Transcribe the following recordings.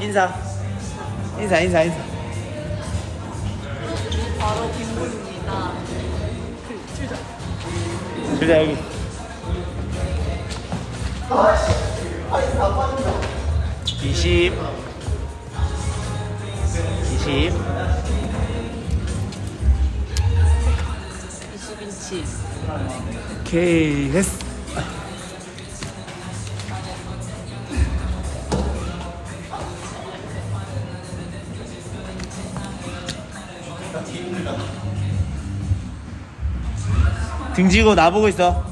인사. 인사, 인사, 인사. 바로. 그 주자. 주자, 여기. 이십. 이십. 20인치. 오케이, 됐어. 등지고 나보고 있어.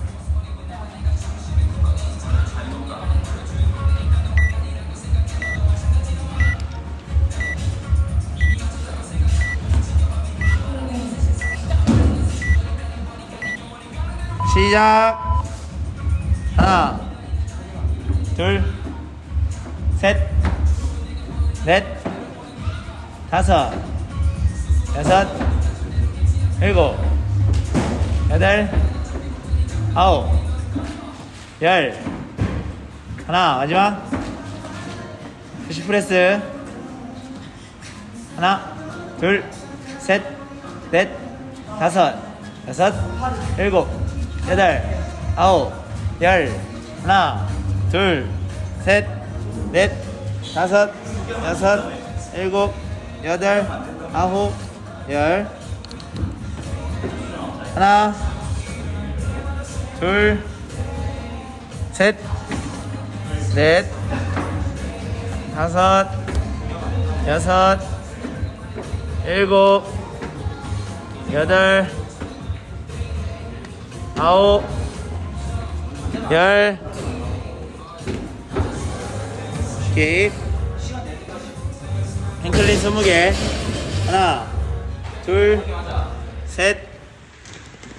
시작. 하나, 둘, 셋, 넷, 다섯, 여섯, 일곱, 여덟, 아홉, 열. 하나, 마지막. 푸시 프레스. 하나, 둘, 셋, 넷, 다섯, 여섯, 일곱, 여덟, 아홉, 열. 하나, 둘, 셋, 넷, 다섯, 여섯, 일곱, 여덟, 아홉, 열. 하나, 둘, 셋, 넷, 다섯, 여섯, 일곱, 여덟, 아홉, 열. 오케이. 행클린 스무 개. 하나, 둘, 셋,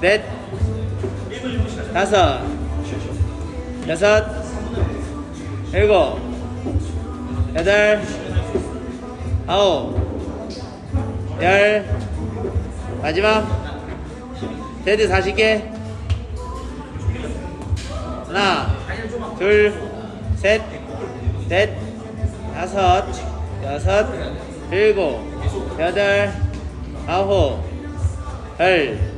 넷, 다섯, 여섯, 일곱, 여덟, 아홉, 열, 마지막. 데드 40개. 하나, 둘, 셋, 넷, 다섯, 여섯, 일곱, 여덟, 아홉, 열.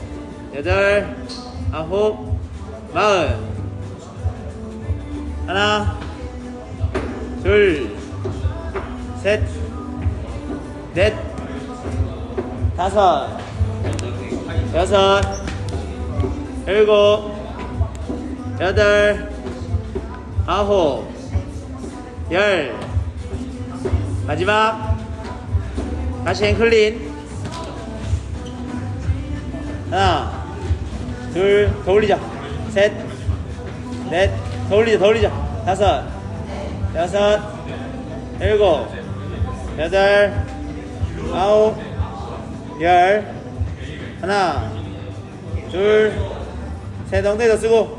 여덟, 아홉, 마흔. 하나, 둘, 셋, 넷, 다섯, 여섯, 일곱, 여덟, 아홉, 열. 마지막. 다시 앵클린. 하나, 둘, 더 올리자. 셋, 넷, 더 올리자, 더 올리자. 다섯, 여섯, 일곱, 여덟, 아홉, 열. 하나, 둘, 셋, 엉덩이 더 쓰고.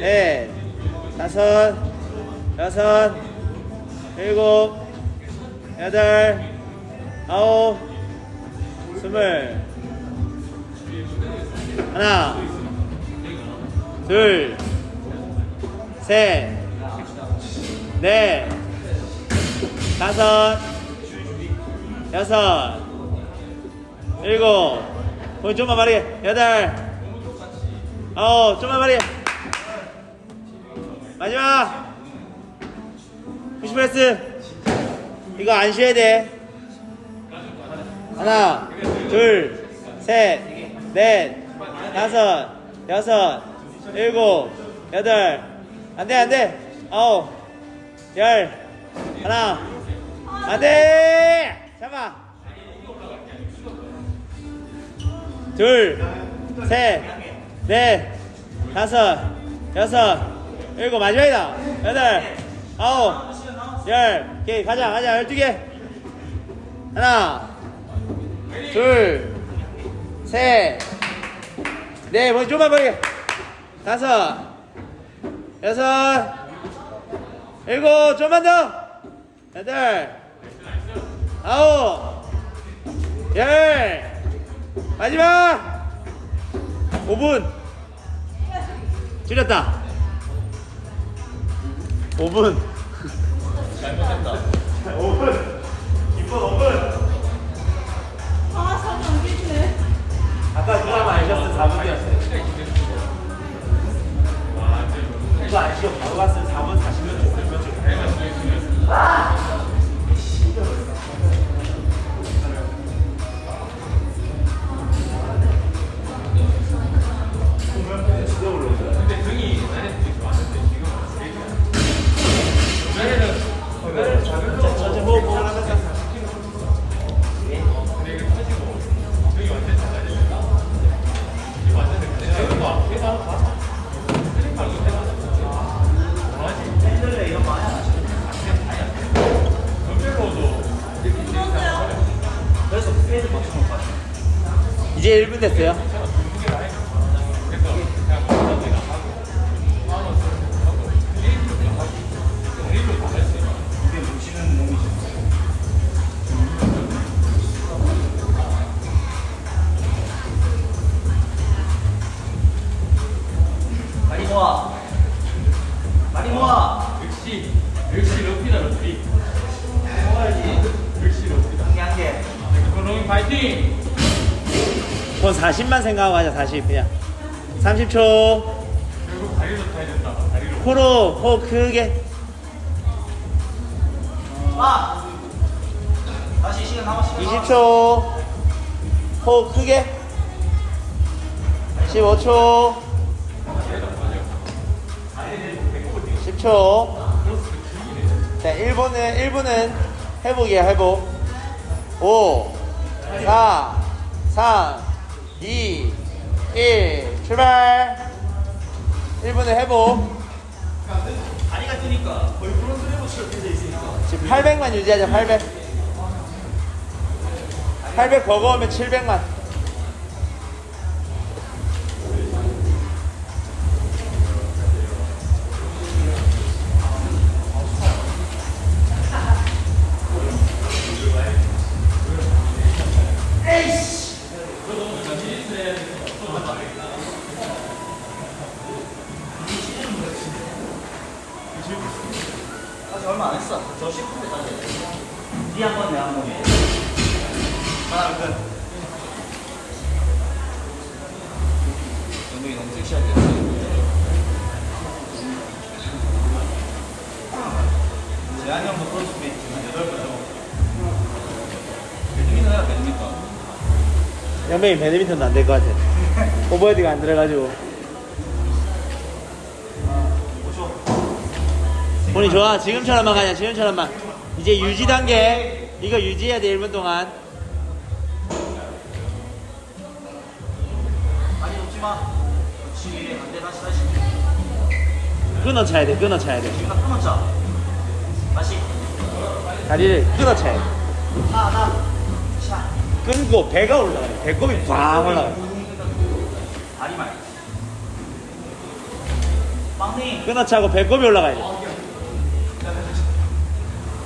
넷, 다섯, 여섯, 일곱, 여덟, 아홉, 스물. 하나, 둘, 셋, 넷, 다섯, 여섯, 일곱, 거기 좀만 빠르게, 여덟, 아홉, 좀만 빠르게. 마지막. 90 벤치프레스. 이거 안 쉬어야 돼. 하나 둘 셋 넷 다섯 여섯 일곱 여덟. 안 돼 안 돼. 아홉 열. 하나. 안돼! 잠깐 둘셋 넷 다섯 여섯 일곱. 마지막이다. 여덟 아홉 열. 오케이 가자 가자. 열두 개. 하나 둘 셋 넷 먼저 좀만 버리게 다섯. 여섯. 일곱. 좀만 더. 여덟. 아홉. 열. 마지막. 5분. 줄였다. 5분. 잘못했다. 5분. 기쁜 5분 아까 누가 마셨을 4분이었어요? 이거 안 쉬어 바로 갔으면 4분 40분 줬을 천천 이제 1분 됐어요. 많이 모아. 많이 모아. 역시 역시 러피다 러피 모아야지. 역시 러피다 한 개 한 개. 이코노미 파이팅 돈 40만 생각하고 하자 40 그냥. 30초. 결국 다리로 타야 된다 다리로 코로 호흡 크게. 마. 다시 시간 남았어. 20초. 호흡 크게. 15초. 10초. 자 1분은 1분은 회복이야 회복 5 4 3 2 1 출발. 1분은 회복 다리가 뜨니까 거의 프론트 레버처럼 되어 있으니까. 지금 800만 유지하자 800 800 버거우면 700만. 아직 얼 안 했어. 저 10분대까지. 니한 번, 내한 번. 하나 끝. 운동이 너무 섹시하게 됐어. 재한이 형도 크로스핏 지금 8번 정도. 배드민턴 해야 배드민턴. 영명이 배드민턴도 안 될 것 같아 오버헤드가 안 들어가지고 본이 좋아 지금처럼만 가자 지금처럼만 이제 유지 단계 이거 유지해야 돼 1분 동안 많이 높지 마. 그렇지. 안돼 다시 다시. 끊어 차야 돼 끊어 차야 돼 지금 다 끊었자. 다시. 다리를 끊어 차야 돼 하나. 차. 끊고 배가 올라가요 배꼽이 꽝 올라가요 다리 말. 빵님. 끊어 차고 배꼽이 올라가야 돼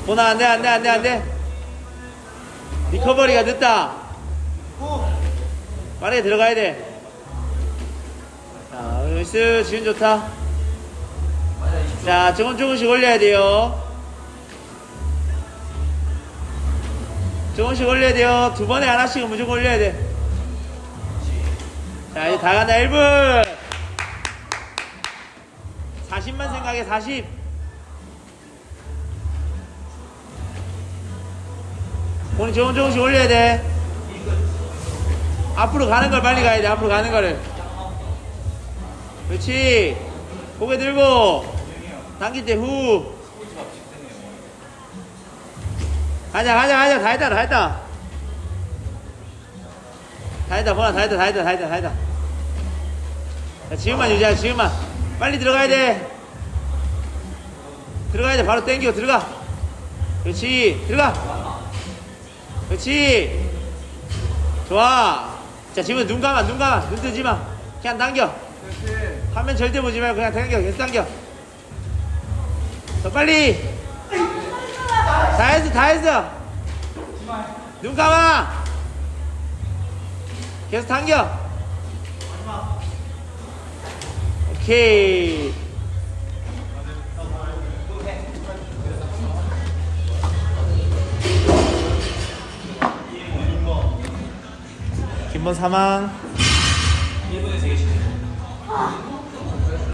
보나 안돼 안돼 안돼 안돼. 리커버리가 늦다. 후. 빠르게 들어가야 돼. 자, 나이스 지금 좋다. 맞아 20초. 자 조금 조금씩 올려야 돼요. 조금씩 올려야 돼요. 두 번에 하나씩은 무조건 올려야 돼자 이제 다 간다. 1분. 40만 생각해 40 공이 조금 조금씩 올려야 돼. 앞으로 가는 걸 빨리 가야 돼. 앞으로 가는 거를. 그렇지. 고개 들고. 당길 때 후. 가자, 가자, 가자. 다 했다, 다 했다. 다 했다, 보나, 다 했다, 다 했다, 다 했다, 다 했다. 자, 지금만 유지하자, 지금만. 빨리 들어가야 돼. 들어가야 돼. 바로 땡겨, 들어가. 그렇지. 들어가. 그렇지. 좋아. 자, 지금 눈 감아, 눈 감아. 눈 뜨지 마. 그냥 당겨. 화면 절대 보지 말고 그냥 당겨. 계속 당겨. 더 빨리. 다 했어, 다 했어. 눈 감아. 계속 당겨. 오케이. 김번 사망. 1분에 3개씩